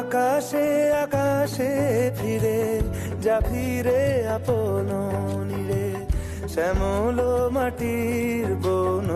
আকাশে আকাশে ফিরে যা ফিরে আপন নিরে শ্যামল মাটির বন